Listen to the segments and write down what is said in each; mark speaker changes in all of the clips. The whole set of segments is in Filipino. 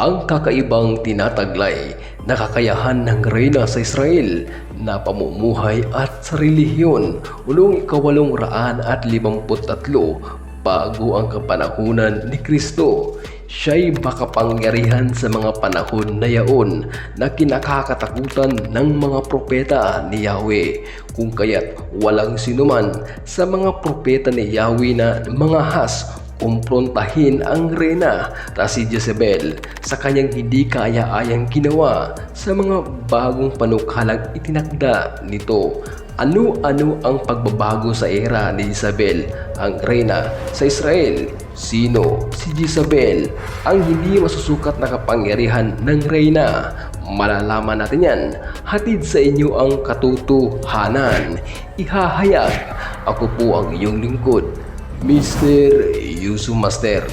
Speaker 1: ang kakaibang tinataglay na kakayahan ng reyna sa Israel na pamumuhay at sa relihiyon ulong ikawalong raan at limamput tatlo bago ang kapanahunan ni Kristo. Siya'y makapangyarihan sa mga panahon na yaon na kinakakatakutan ng mga propeta ni Yahweh kung kaya't walang sinuman sa mga propeta ni Yahweh na mga has kumprontahin ang reyna na si Jezebel sa kanyang hindi kaya-ayang ginawa sa mga bagong panukalang itinakda nito. Ano-ano ang pagbabago sa era ni Jezebel, ang reyna sa Israel? Sino si Jezebel? Ang hindi masusukat na kapangyarihan ng reyna. Malalaman natin yan. Hatid sa inyo ang katotohanan. Ihahayag. Ako po ang inyong lingkod, Mr. Yusu Master.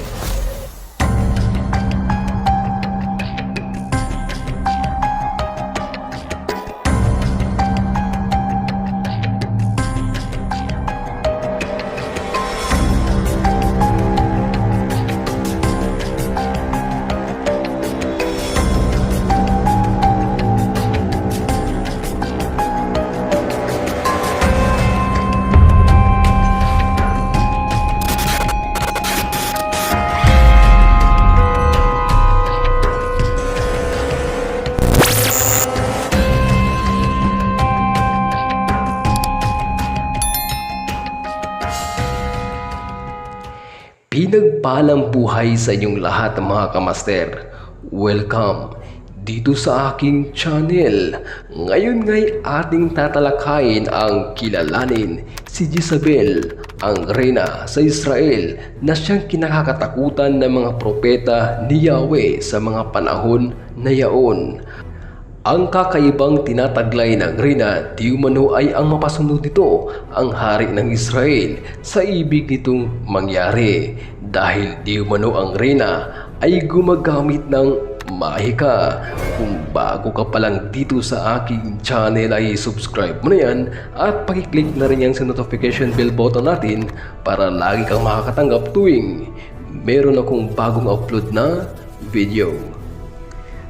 Speaker 1: Pinagpalang buhay sa inyong lahat mga kamaster. Welcome dito sa aking channel. Ngayon nga'y ating tatalakayin ang kilalanin si Jezebel, ang reyna sa Israel na siyang kinakakatakutan ng mga propeta ni Yahweh sa mga panahon na yaon. Ang kakaibang tinataglay ng Rina di umano ay ang mapasunod nito ang hari ng Israel sa ibig nitong mangyari dahil di umano ang Rina ay gumagamit ng mahika. Kung bago ka pa lang dito sa aking channel ay subscribe mo na yan at pakiclick na rin yan sa notification bell button natin para lagi kang makakatanggap tuwing meron akong bagong upload na video.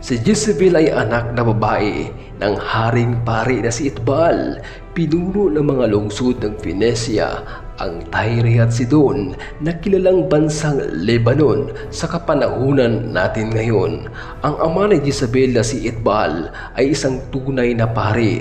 Speaker 1: Si Jezebel ay anak na babae ng haring pari na si Itbal, pinuno ng mga lungsod ng Venecia, ang Tyre at Sidon na kilalang bansang Lebanon sa kapanahunan natin ngayon. Ang ama ni Jezebel na si Itbal ay isang tunay na pari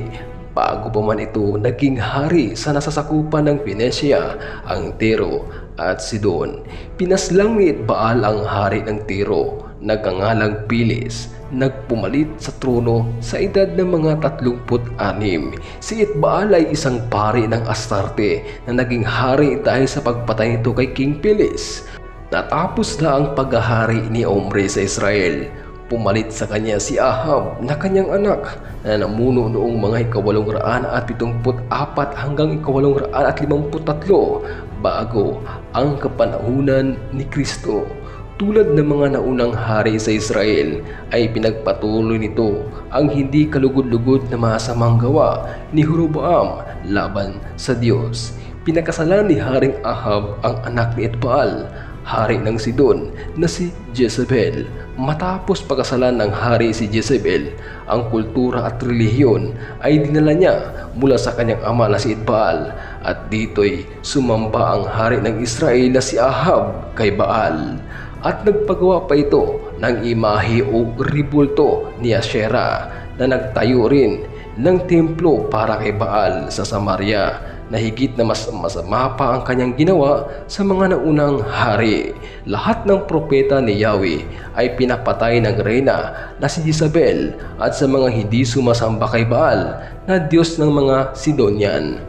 Speaker 1: Bago pa man ito naging hari sa nasasakupan ng Venecia, ang Tiro at Sidon. Pinaslang ni Itbaal ang hari ng Tiro, nagkangalang Pilis, nagpumalit sa trono sa edad ng mga 36. Si Itbaal ay isang pari ng Astarte na naging hari dahil sa pagpatay nito kay King Pilis. Natapos na ang paghahari ni Omri sa Israel. Pumalit sa kanya si Ahab na kanyang anak na namuno noong mga ikawalong raan at pitumput apat hanggang ikawalong raan at limamput tatlo bago ang kapanahunan ni Kristo. Tulad ng mga naunang hari sa Israel ay pinagpatuloy nito ang hindi kalugod-lugod na masamang gawa ni Horoboam laban sa Diyos. Pinakasalan ni Haring Ahab ang anak ni Etbaal, hari ng Sidon na si Jezebel. Matapos pagkasalan ng hari si Jezebel, ang kultura at relihiyon ay dinala niya mula sa kanyang ama na si Etbaal at dito'y sumamba ang hari ng Israel na si Ahab kay Baal at nagpagawa pa ito ng imahe o ribulto ni Asherah na nagtayo rin ng templo para kay Baal sa Samaria na higit na mas masama pa ang kanyang ginawa sa mga naunang hari. Lahat ng propeta ni Yahweh ay pinapatay ng reyna na si Jezebel at sa mga hindi sumasamba kay Baal na Diyos ng mga Sidonian.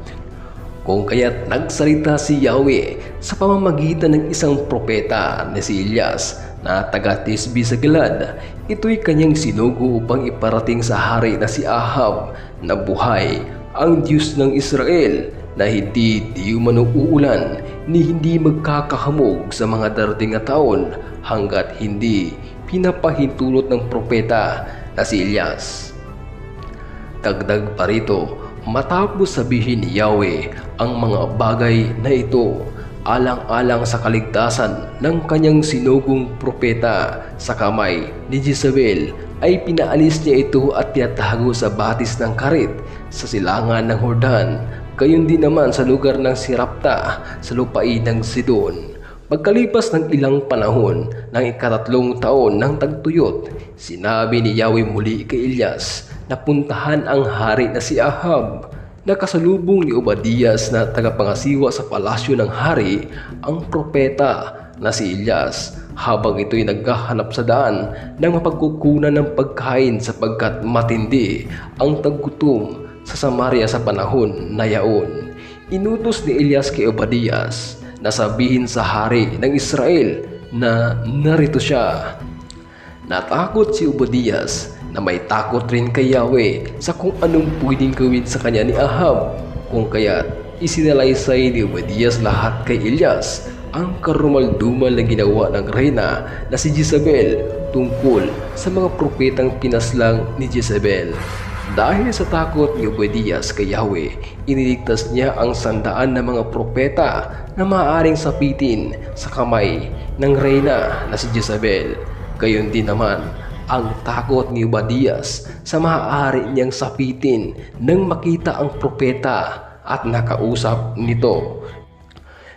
Speaker 1: Kung kaya't nagsalita si Yahweh sa pamamagitan ng isang propeta na si Elias na taga Tisbi sa Gilad, ito'y kanyang sinugo upang iparating sa hari na si Ahab na buhay ang Diyos ng Israel na hindi di umano uulan ni hindi magkakahamog sa mga darating na taon hanggat hindi pinapahintulot ng propeta na si Elias. Dagdag pa rito, matapos sabihin ni Yahweh ang mga bagay na ito, alang-alang sa kaligtasan ng kanyang sinugong propeta sa kamay ni Jezebel ay pinaalis niya ito at tinatago sa batis ng karit sa silangan ng Hordan. Gayon din naman sa lugar ng Sirapta sa lupain ng Sidon. Pagkalipas ng ilang panahon ng ikatatlong taon ng tagtuyot, sinabi ni Yahweh muli kay Elias na puntahan ang hari na si Ahab. Nakasalubong ni Obadias na tagapangasiwa sa palasyo ng hari ang propeta na si Elias habang ito'y naghahanap sa daan ng mapagkukunan ng pagkain sapagkat matindi ang taggutom sa Samaria sa panahon na yaon. Inutos ni Elias kay Obadias na sabihin sa hari ng Israel na narito siya. Natakot si Obadias na may takot rin kay Yahweh sa kung anong pwedeng gawin sa kanya ni Ahab. Kung kaya't isinalaysay ni Obadias lahat kay Elias ang karumaldumal na ginawa ng reyna na si Jezebel tungkol sa mga propetang pinaslang ni Jezebel. Dahil sa takot ni Obadias kay Yahweh, iniligtas niya ang sandaan ng mga propeta na maaaring sapitin sa kamay ng reyna na si Jezebel. Gayon din naman ang takot ni Obadias sa maaari niyang sapitin nang makita ang propeta at nakausap nito.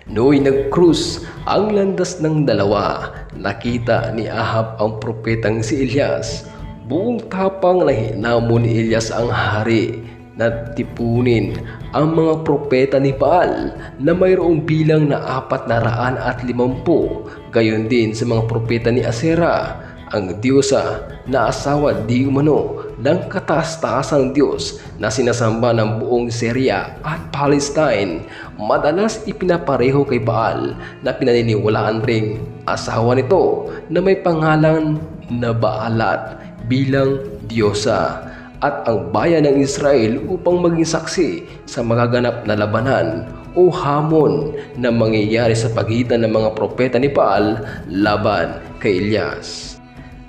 Speaker 1: Nooy nag-cruise ang landas ng dalawa, nakita ni Ahab ang propetang si Elias. Buong tapang na hinamon ni Elias ang hari na tipunin ang mga propeta ni Baal na mayroong bilang na apat na raan at limampu. Gayon din sa mga propeta ni Asera, ang diyosa na asawa di umano ng kataas-taasang Diyos na sinasamba ng buong Syria at Palestine. Madalas ipinapareho kay Baal na pinaniniwalaan ring asawa nito na may pangalan na Baalat bilang diyosa at ang bayan ng Israel upang maging saksi sa magaganap na labanan o hamon na mangyayari sa pagitan ng mga propeta ni Baal laban kay Elias.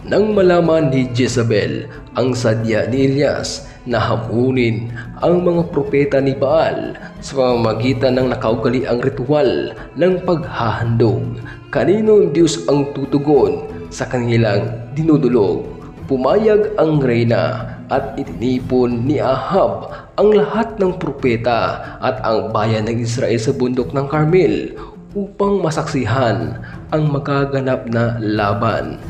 Speaker 1: Nang malaman ni Jezebel ang sadya ni Elias na hamunin ang mga propeta ni Baal sa pamamagitan ng nakaugaliang ritual ng paghahandog, kaninong Diyos ang tutugon sa kanilang dinudulog? Pumayag ang reyna at itinipon ni Ahab ang lahat ng propeta at ang bayan ng Israel sa bundok ng Carmel upang masaksihan ang magaganap na laban.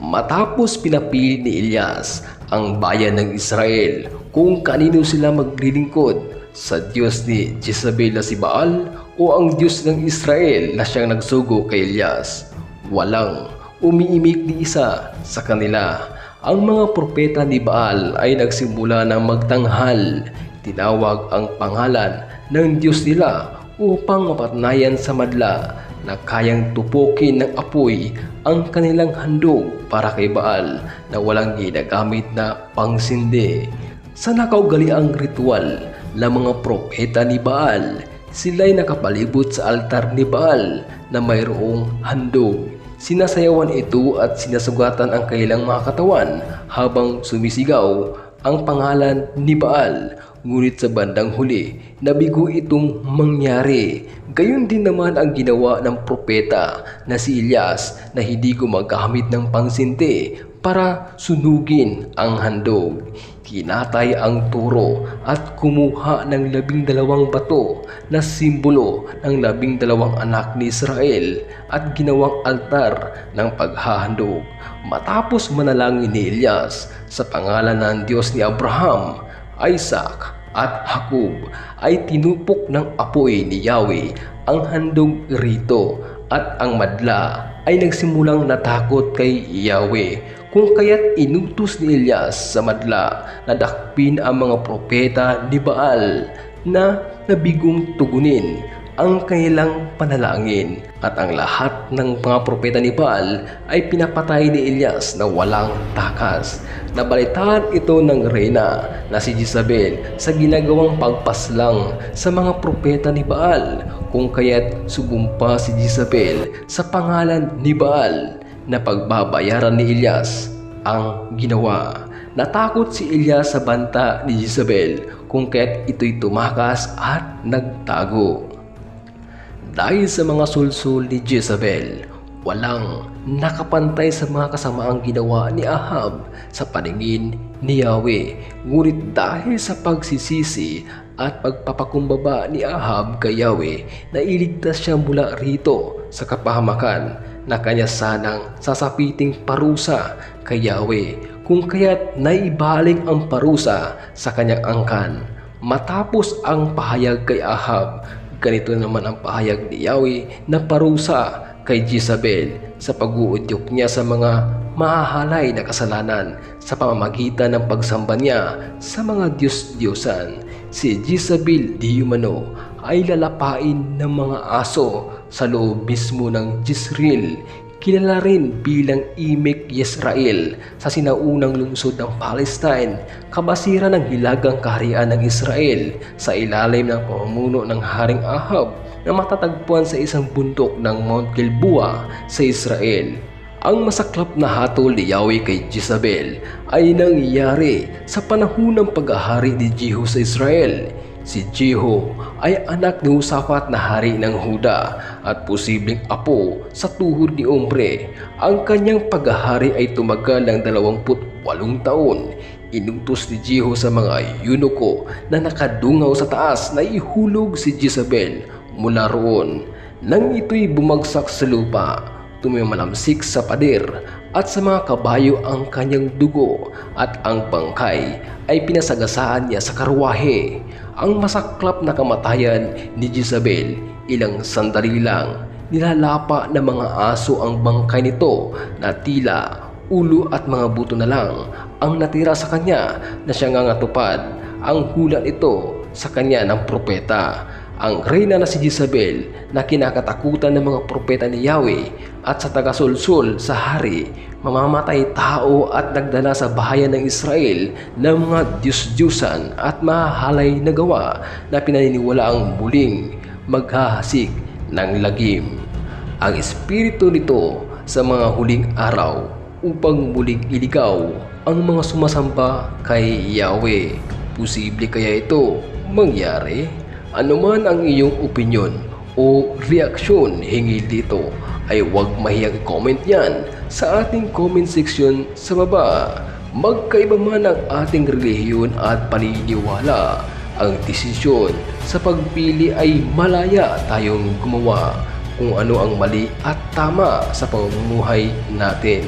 Speaker 1: Matapos pinapili ni Elias ang bayan ng Israel kung kanino sila maglilingkod sa Diyos ni Jezebel na si Baal o ang Diyos ng Israel na siyang nagsugo kay Elias. Walang umiimik ni isa sa kanila ang mga propeta ni Baal ay nagsimula ng magtanghal. Tinawag ang pangalan ng Diyos nila upang mapatnayan sa madla na kayang tupukin ng apoy ang kanilang handog para kay Baal na walang ginagamit na pangsindi. Sa nakaugaliang ritual ng mga propeta ni Baal, sila'y nakapalibot sa altar ni Baal na mayroong handog Sinasayawan ito at sinasugatan ang kailang mga katawan habang sumisigaw ang pangalan ni Baal. Ngunit sa bandang huli, nabigo itong mangyari. Gayon din naman ang ginawa ng propeta na si Elias na hindi gumagamit ng pangsinti para sunugin ang handog. Kinatay ang turo at kumuha ng labing dalawang bato na simbolo ng labing dalawang anak ni Israel at ginawang altar ng paghahandog. Matapos manalangin ni Elias sa pangalan ng Diyos ni Abraham, Isaac at Jacob ay tinupok ng apoy ni Yahweh. Ang handog rito at ang madla ay nagsimulang natakot kay Yahweh. Kung kaya't inutos ni Elias sa madla na dakpin ang mga propeta ni Baal na nabigong tugunin ang kanilang panalangin at ang lahat ng mga propeta ni Baal ay pinapatay ni Elias na walang takas. Nabalitaan ito ng reyna na si Jezabel sa ginagawang pagpaslang sa mga propeta ni Baal kung kaya't subumpa si Jezabel sa pangalan ni Baal na pagbabayaran ni Elias ang ginawa. Natakot si Elias sa banta ni Jezebel kung kaya't ito'y tumakas at nagtago. Dahil sa mga sulsul ni Jezebel, walang nakapantay sa mga kasamaang ginawa ni Ahab sa paningin ni Yahweh. Ngunit dahil sa pagsisisi at pagpapakumbaba ni Ahab kay Yahweh, nailigtas siya mula rito sa kapahamakan na kanya sanang sasapiting parusa kay Yahweh kung kaya't naibalik ang parusa sa kanyang angkan. Matapos ang pahayag kay Ahab, ganito naman ang pahayag ni Yahweh na parusa kay Jezebel sa pag-uudyok niya sa mga mahahalay na kasalanan sa pamamagitan ng pagsamba niya sa mga Diyos-Diyosan. Si Jezebel di umano ay lalapain ng mga aso sa loob mismo ng Jezreel kilala rin bilang Imek Yisrael sa sinaunang lungsod ng Palestine, kabasira ng hilagang kaharian ng Israel sa ilalim ng pamumuno ng Haring Ahab na matatagpuan sa isang bundok ng Mount Gilboa sa Israel. Ang masaklap na hatol ni Yahweh kay Jezebel ay nangyayari sa panahon ng paghahari ni Jehu sa Israel. Si Jeho ay anak ni Usafat na hari ng Huda at posibleng apo sa tuhod ni Ombre. Ang kanyang paghahari ay tumagal ng 28 taon. Inutos ni Jeho sa mga eunuko na nakadungaw sa taas na ihulog si Jezebel mula roon. Nang ito'y bumagsak sa lupa, tumimalamsik sa pader at sa mga kabayo ang kanyang dugo at ang bangkay ay pinasagasaan niya sa karwahe. Ang masaklap na kamatayan ni Jezebel ilang sandali lang nilalapa ng mga aso ang bangkay nito na tila ulo at mga buto na lang ang natira sa kanya na siya nga natupad ang hula nito sa kanya ng propeta. Ang reyna na si Jezebel na kinakatakutan ng mga propeta ni Yahweh at sa tagasulsul sa hari, mamamatay tao at nagdala sa bahayan ng Israel ng mga Diyos-Diyusan at mahalay na gawa na pinaniniwala ang muling maghahasik ng lagim. Ang espiritu nito sa mga huling araw upang muling iligaw ang mga sumasamba kay Yahweh. Posible kaya ito mangyari? Ano man ang iyong opinion o reaksyon hinggil dito ay huwag mahiyang i-comment yan sa ating comment section sa baba. Magkaiba man ang ating relihiyon at paniniwala, ang desisyon sa pagpili ay malaya tayong gumawa kung ano ang mali at tama sa pamumuhay natin.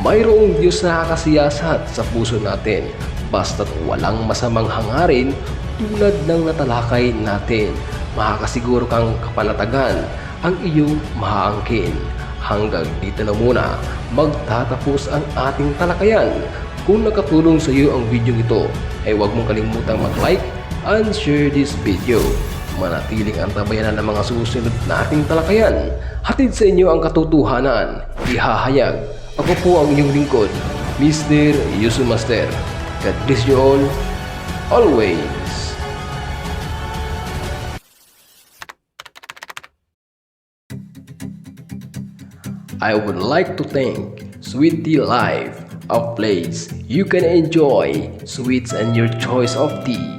Speaker 1: Mayroong Diyos na kakasiyasat sa puso natin basta't walang masamang hangarin tulad ng natalakay natin. Makakasiguro kang kapanatagan ang iyong mahaangkin. Hanggang dito na muna magtatapos ang ating talakayan. Kung nakatulong sa iyo ang video ito, ay huwag mong kalimutang mag-like and share this video. Manatiling antabayanan ng mga susunod na ating talakayan. Hatid sa inyo ang katotohanan. Ihahayag. Ako po ang inyong lingkod, Mr. Yusumaster. God bless you all, always. I would like to thank Sweet Tea Life, a place you can enjoy sweets and your choice of tea.